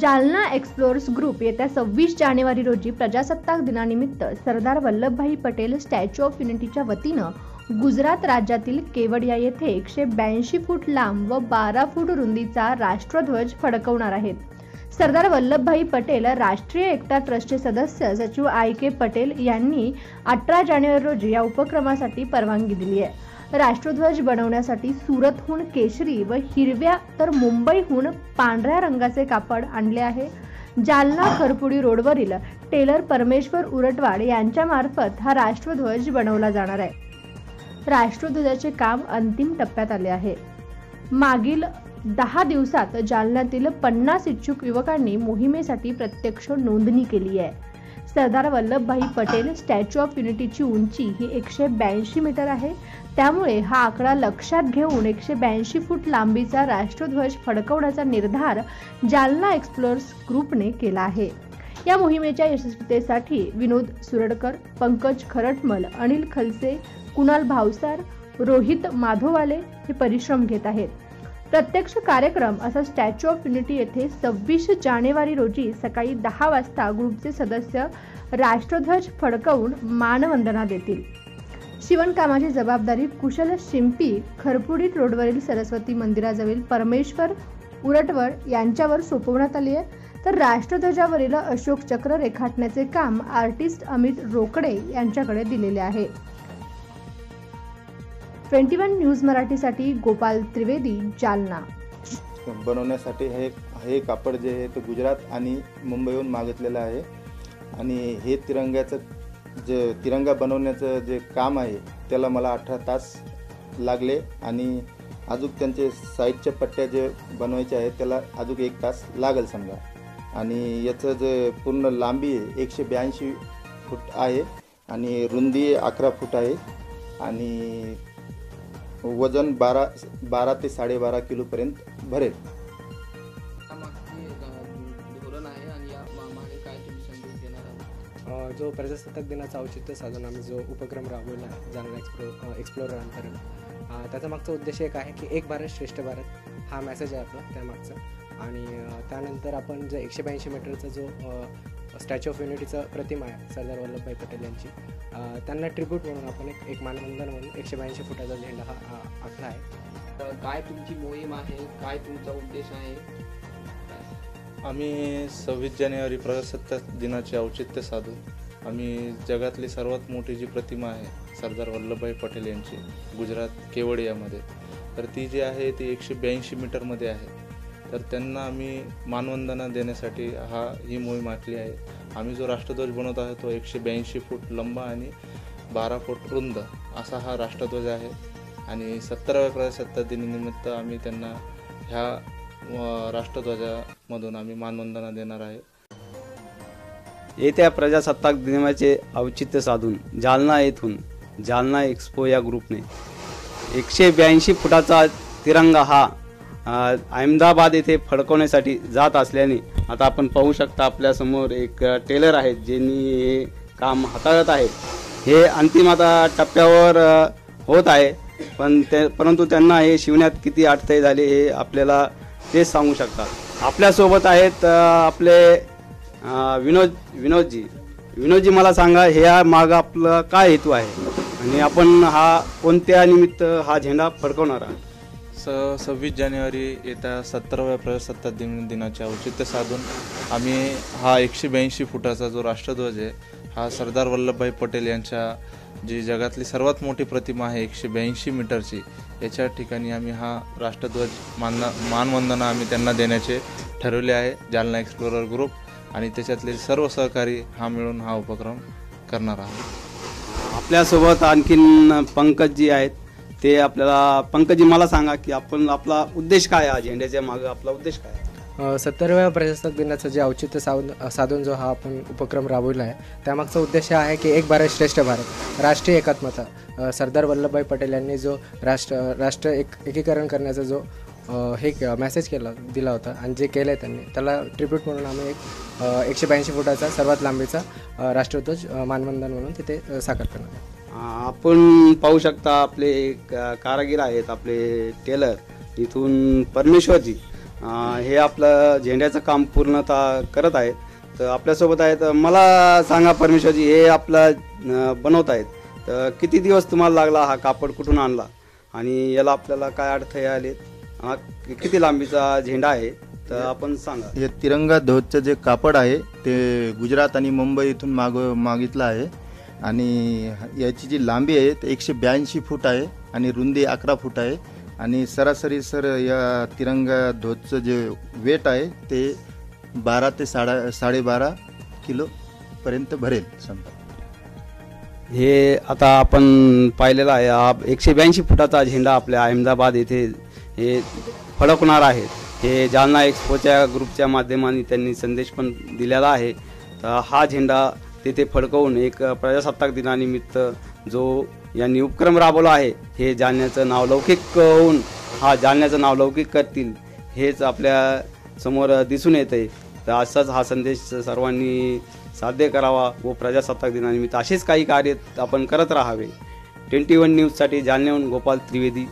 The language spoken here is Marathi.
जालना एक्सप्लोर्स ग्रुप येत्या सव्वीस जानेवारी रोजी प्रजासत्ताक दिनानिमित्त सरदार वल्लभभाई पटेल स्टॅच्यू ऑफ युनिटीच्या वतीनं गुजरात राज्यातील केवडिया येथे एकशे ब्याऐंशी फूट लांब व बारा फूट रुंदीचा राष्ट्रध्वज फडकवणार आहेत. सरदार वल्लभभाई पटेल राष्ट्रीय एकता ट्रस्टचे सदस्य सचिव आय के पटेल यांनी अठरा जानेवारी रोजी या उपक्रमासाठी परवानगी दिली आहे. राष्ट्रध्वज बनवण्यासाठी सुरतहून केशरी व हिरव्या तर मुंबईहून पांढऱ्या रंगाचे कापड आणले आहे. जालना खरपुडी रोडवरील टेलर परमेश्वर उरटवाड यांच्या मार्फत हा राष्ट्रध्वज बनवला जाणार आहे. राष्ट्रध्वजाचे काम अंतिम टप्प्यात आले आहे. मागील दहा दिवसात जालन्यातील पन्नास इच्छुक युवकांनी मोहिमेसाठी प्रत्यक्ष नोंदणी केली आहे. सरदार वल्लभभाई पटेल स्टॅच्यू ऑफ युनिटीची उंची ही एकशे ब्याऐंशी मीटर आहे. त्यामुळे हा आकडा लक्षात घेऊन एकशे ब्याऐंशी फूट लांबीचा राष्ट्रध्वज फडकवण्याचा निर्धार जालना एक्सप्लोर्स ग्रुपने केला आहे. या मोहिमेच्या यशस्वीतेसाठी विनोद सुरडकर पंकज खरटमल अनिल खलसे कुणाल भावसार रोहित माधोवाले हे परिश्रम घेत आहेत. प्रत्यक्ष कार्यक्रम असा स्टॅच्यू ऑफ युनिटी येथे सव्वीस जानेवारी रोजी सकाळी दहा वाजता ग्रुपचे सदस्य राष्ट्रध्वज फडकवून मानवंदना देतील. शिवणकामाची जबाबदारी कुशल शिंपी खरपुडीत रोडवरील सरस्वती मंदिराजवळील परमेश्वर उरटवर यांच्यावर सोपवण्यात आली आहे. तर राष्ट्रध्वजावरील अशोक चक्र रेखाटण्याचे काम आर्टिस्ट अमित रोकडे यांच्याकडे दिलेले आहे. ट्वेंटी वन न्यूज मराठीसाठी गोपाल त्रिवेदी जालना. बनवण्यासाठी हे हे कापड जे आहे ते गुजरात आणि मुंबईहून मागितलेलं आहे. आणि हे तिरंग्याचं जे तिरंगा बनवण्याचं जे काम आहे त्याला मला अठरा तास लागले. आणि अजून त्यांचे साईडच्या पट्ट्या जे बनवायचे आहेत त्याला अजून एक तास लागेल समजा. आणि याचं जे पूर्ण लांबी आहे एकशे ब्याऐंशी फूट आहे. आणि रुंदी अकरा फूट आहे. आणि वजन बारा बारा ते साडेबारा किलोपर्यंत भरेल. जो प्रजासत्ताक दिनाचा औचित्य साधून आम्ही जो उपक्रम राबवला जालना एक्सप्लो एक्सप्लोरर अंतर्गत. अ, त्याचा मागचा उद्देश एक आहे की एक भारत श्रेष्ठ भारत हा मेसेज आहे आपला त्यामागचा. आणि त्यानंतर आपण जो एकशे ब्याऐंशी मीटरचा जो स्टॅच्यू ऑफ युनिटीचा प्रतिमा आहे सरदार वल्लभभाई पटेल यांची. त्यांना ट्रिब्यूट म्हणून आपण एक एक मानवंदन म्हणून एकशे ब्याऐंशी फुटाचा झेंडा हा आखला आहे. तर काय तुमची मोहीम आहे? काय तुमचा उद्देश आहे? आम्ही सव्वीस जानेवारी प्रजासत्ताक दिनाचे औचित्य साधून आम्ही जगातली सर्वात मोठी जी प्रतिमा आहे सरदार वल्लभभाई पटेल यांची गुजरात केवडियामध्ये. तर ती जी आहे ती एकशे ब्याऐंशी मीटरमध्ये आहे. तर त्यांना आम्ही मानवंदना देण्यासाठी हा ही मोहीम आखली आहे. आम्ही जो राष्ट्रध्वज बनवत आहे तो एकशे ब्याऐंशी फूट लंबा आणि बारा फूट रुंद असा हा राष्ट्रध्वज आहे. आणि सत्तराव्या प्रजासत्ताक दिनानिमित्त आम्ही त्यांना ह्या राष्ट्रध्वजामधून आम्ही मानवंदना देणार आहे. येत्या प्रजासत्ताक दिनाचे औचित्य साधून जालना येथून जालना एक्सपो या ग्रुपने एकशे ब्याऐंशी फुटाचा तिरंगा हा अहमदाबाद येथे फडकवण्यासाठी जात असल्याने आता आपण पाहू शकता आपल्यासमोर एक टेलर आहेत ज्यांनी हे काम हाताळत आहेत हे अंतिम आता टप्प्यावर होत आहे. पण ते परंतु त्यांना हे शिवण्यात किती अडथळे झाले हे आपल्याला तेच सांगू शकतात. आपल्यासोबत आहेत आपले विनोद विनोदजी. विनोदजी मला सांगा ह्या मागं आपलं काय हेतू आहे? आणि आपण हा कोणत्या निमित्त हा झेंडा फडकवणार आहात? स सव्वीस जानेवारी येत्या सत्तराव्या प्रजासत्ताक दिन दिनाचे औचित्य साधून आम्ही हा एकशे ब्याऐंशी फुटाचा जो राष्ट्रध्वज आहे हा सरदार वल्लभभाई पटेल यांच्या जी जगातली सर्वात मोठी प्रतिमा आहे एकशे ब्याऐंशी मीटरची याच्या ठिकाणी आम्ही हा राष्ट्रध्वज मानना मानवंदना आम्ही त्यांना देण्याचे ठरवले आहे जालना एक्सप्लोरर ग्रुप आणि त्याच्यातले सर्व सहकारी हा मिळून हा उपक्रम करणार आहोत. आपल्यासोबत आणखीन पंकजजी आहेत. ते आपल्याला पंकजी मला सांगा की आपण आपला उद्देश काय आहे झेंड्याच्या मागं? आपला उद्देश काय आहे? सत्तरव्या प्रजासत्ताक दिनाचं जे औचित्य साधून साधून जो हा आपण उपक्रम राबवला आहे त्यामागचा उद्देश आहे की एक भारत श्रेष्ठ भारत राष्ट्रीय एकात्मता. सरदार वल्लभभाई पटेल यांनी जो राष्ट्र राष्ट्र एक एकीकरण करण्याचा जो हे मेसेज केला दिला होता आणि जे केलं आहे त्यांनी त्याला ट्रिब्यूट म्हणून आम्ही एक एकशे ब्याऐंशी फुटाचा सर्वात लांबीचा राष्ट्रध्वज मानवंदन म्हणून तिथे साकार करणार आहे आपण पाहू शकता आपले एक, कारागीर आहेत आपले टेलर इथून परमेश्वरजी. हे आपलं झेंड्याचं काम पूर्णतः करत आहेत. तर आपल्यासोबत आहेत मला सांगा परमेश्वरजी हे आपलं बनवत आहेत. तर किती दिवस तुम्हाला लागला हा कापड कुठून आणला? आणि याला आपल्याला काय अडथळे आले हा किती लांबीचा झेंडा आहे? तर आपण सांगा. हे तिरंगा ध्वजचं जे कापड आहे ते गुजरात आणि मुंबई इथून माग मागितलं आहे. आणि याची जी लांबी आहे ते एकशे ब्याऐंशी फूट आहे आणि रुंदी अकरा फूट आहे. आणि सरासरी सर या तिरंगा ध्वजचं जे वेट आहे ते बारा ते साडा साडेबारा किलोपर्यंत भरेल समजा. हे आता आपण पाहिलेलं आहे हा एकशे ब्याऐंशी फुटाचा झेंडा आपल्या अहमदाबाद येथे हे फडकणार आहे. हे जालना एक्सपोच्या ग्रुपच्या माध्यमाने त्यांनी संदेश पण दिलेला आहे. तर हा झेंडा तेथे फडकवून एक प्रजासत्ताक दिनानिमित्त जो यांनी उपक्रम राबवला आहे हे जालन्याचं नाव लौकिक होऊन हा जालन्याचं नाव लौकिक करतील हेच आपल्यासमोर दिसून येते तर असाच हा संदेश सर्वांनी साध्य करावा व प्रजासत्ताक दिनानिमित्त असेच काही कार्य आपण करत राहावे. ट्वेंटी वन न्यूजसाठी जालन्याहून गोपाल त्रिवेदी.